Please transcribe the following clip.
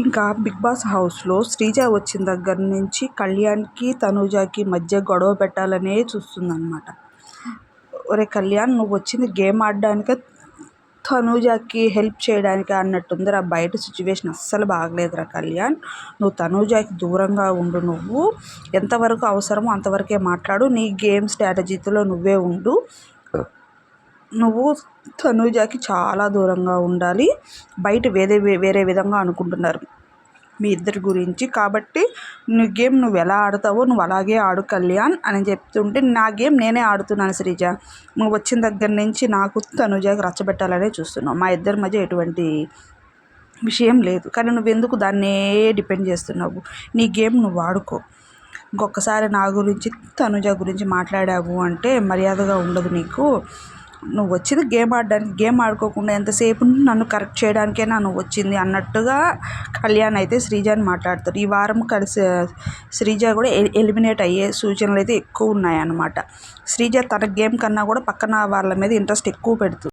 ఇంకా big boss హౌస్లో శ్రీజ వచ్చిన దగ్గర నుంచి కళ్యాణ్కి తనూజకి మధ్య గొడవ పెట్టాలనే చూస్తుందన్నమాట. ఒరే కళ్యాణ్ నువ్వు వచ్చింది గేమ్ ఆడడానికే తనూజకి హెల్ప్ చేయడానికి అన్నట్టుందిరా. బయట సిచ్యువేషన్ అస్సలు బాగలేదురా కళ్యాణ్. నువ్వు తనూజకి దూరంగా ఉండు నువ్వు. ఎంతవరకు అవసరమో అంతవరకే మాట్లాడు. నీ గేమ్ స్ట్రాటజీతో నువ్వే ఉండు. నువ్వు తనూజకి చాలా దూరంగా ఉండాలి. బయట వేరే వేరే విధంగా అనుకుంటున్నారు. మీ ఇద్దరి గురించి. కాబట్టి నీ గేమ్ నువ్వు ఎలా ఆడతావో నువ్వు అలాగే ఆడు కళ్యాణ్ అని చెప్తుంటే నా గేమ్ నేనే ఆడుతున్నాను శ్రీజ. నువ్వు వచ్చిన దగ్గర నుంచి నాకు తనుజకి రచ్చబెట్టాలనే చూస్తున్నావు. మా ఇద్దరి మధ్య ఎటువంటి విషయం లేదు. కానీ నువ్వు ఎందుకు దాన్నే డిపెండ్ చేస్తున్నావు? నీ గేమ్ నువ్వు ఆడుకో. ఇంకొకసారి నా గురించి తనుజ గురించి మాట్లాడావు అంటే మర్యాదగా ఉండదు నీకు. నువ్వు వచ్చింది గేమ్ ఆడడానికి గేమ్ ఆడుకోకుండా ఎంతసేపు నన్ను కరెక్ట్ చేయడానికైనా నువ్వు వచ్చింది అన్నట్టుగా కళ్యాణ్ అయితే శ్రీజని మాట్లాడతారు ఈ వారం కలిసి శ్రీజ కూడా ఎలిమినేట్ అయ్యే సూచనలు అయితే ఎక్కువ ఉన్నాయన్నమాట. శ్రీజ తన గేమ్ కన్నా కూడా పక్కన వాళ్ళ మీద ఇంట్రెస్ట్ ఎక్కువ పెడుతుంది.